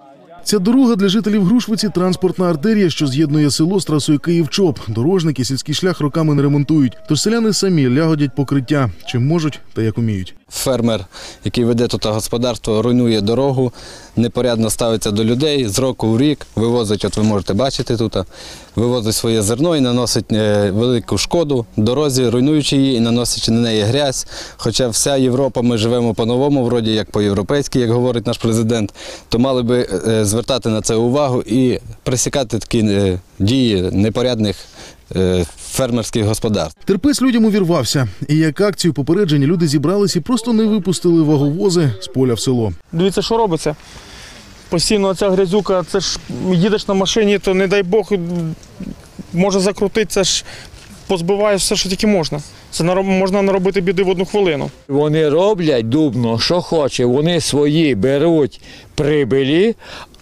Bye. Ця дорога для жителів Грушвиці транспортна артерія, що з'єднує село з трасою Київ-Чоп. Дорожники сільський шлях роками не ремонтують. Тож селяни самі лягодять покриття, чим можуть та як уміють. Фермер, який веде тут господарство, руйнує дорогу, непорядно ставиться до людей з року в рік, вивозить, от ви можете бачити тут, вивозить своє зерно і наносить е, велику шкоду дорозі, руйнуючи її і наносячи на неї грязь. Хоча вся Європа, ми живемо по-новому, вроді як по-європейськи, як говорить наш президент, то мали би е, звертати на це увагу і пресікати такі е, дії непорядних е, фермерських господарств. Терпець людям увірвався. І як акцію попередження люди зібрались і просто не випустили ваговози з поля в село. Дивіться, що робиться. Постійно ця грязюка, це ж їдеш на машині, то не дай Бог може закрутитися ж, позбиваєш все, що тільки можна. Це можна наробити біди в одну хвилину. Вони роблять дубно, що хоче. Вони свої беруть прибилі,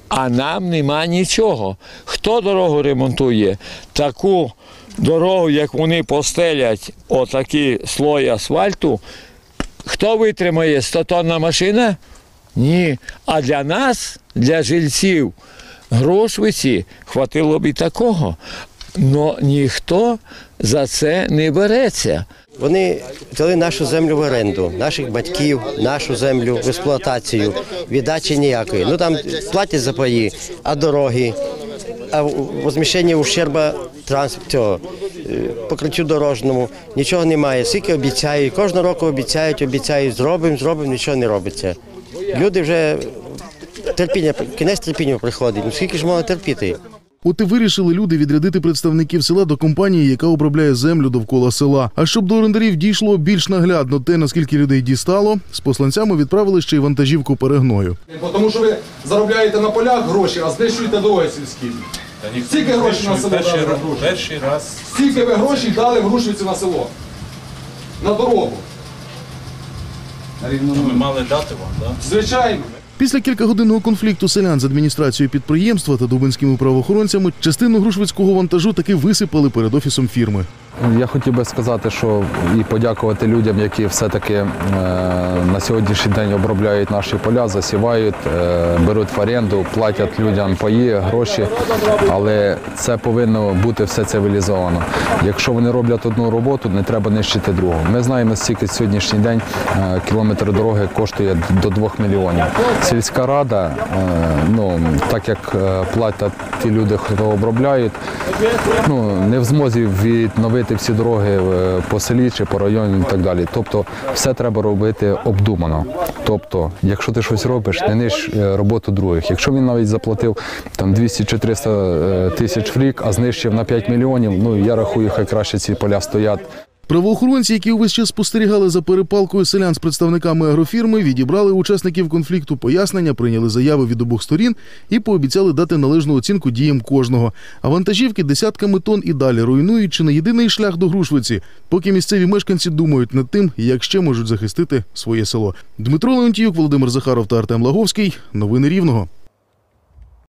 а нам нема нічого. Хто дорогу ремонтує? Таку дорогу, як вони постелять, отакі слої асфальту. Хто витримає 100-тонна машина? Ні. А для нас, для жильців Грошвиці, хватило б і такого. Но ніхто за це не береться. Вони взяли нашу землю в оренду, наших батьків, нашу землю в експлуатацію, віддачі ніякої. Ну там платять за паї, а дороги, а возміщення ущерба транспорту, е, покриттю дорожньому, нічого немає. Скільки обіцяють, кожного року обіцяють, обіцяють, зробимо, зробимо, нічого не робиться. Люди вже терпіння, кінець терпіння приходить. Ну скільки ж можна терпіти? От і вирішили люди відрядити представників села до компанії, яка обробляє землю довкола села. А щоб до орендарів дійшло більш наглядно те, наскільки людей дістало, з посланцями відправили ще й вантажівку перегною. Тому що ви заробляєте на полях гроші, а знищуєте дороги сільські. Скільки грошей на село перший, дали? раз, перший раз Скільки ви грошей дали в Грушвиці на село? На дорогу. ми мали дати вам, да? Звичайно. Після кількагодинного конфлікту селян з адміністрацією підприємства та дубинськими правоохоронцями частину грушвицького вантажу таки висипали перед офісом фірми. Я хотів би сказати, що і подякувати людям, які все-таки е, на сьогоднішній день обробляють наші поля, засівають, е, беруть в оренду, платять людям паї, гроші. Але це повинно бути все цивілізовано. Якщо вони роблять одну роботу, не треба нищити другу. Ми знаємо, скільки сьогоднішній день е, кілометр дороги коштує до 2 мільйонів. Сільська рада, ну так як платять ті люди, хто обробляють, ну не в змозі відновити всі дороги е, по селі чи по району і так далі. Тобто, все треба робити обдумано. Тобто, якщо ти щось робиш, не ниж е, роботу других. Якщо він навіть заплатив там 200 чи 300 е, тисяч в рік, а знищив на 5 мільйонів, ну я рахую, хай краще ці поля стоять. Правоохоронці, які увесь час спостерігали за перепалкою селян з представниками агрофірми, відібрали учасників конфлікту пояснення, прийняли заяви від обох сторін і пообіцяли дати належну оцінку діям кожного. А вантажівки десятками тонн і далі руйнують чи не єдиний шлях до Грушвиці, поки місцеві мешканці думають над тим, як ще можуть захистити своє село. Дмитро Леонтіюк, Володимир Захаров та Артем Лаговський. Новини Рівного.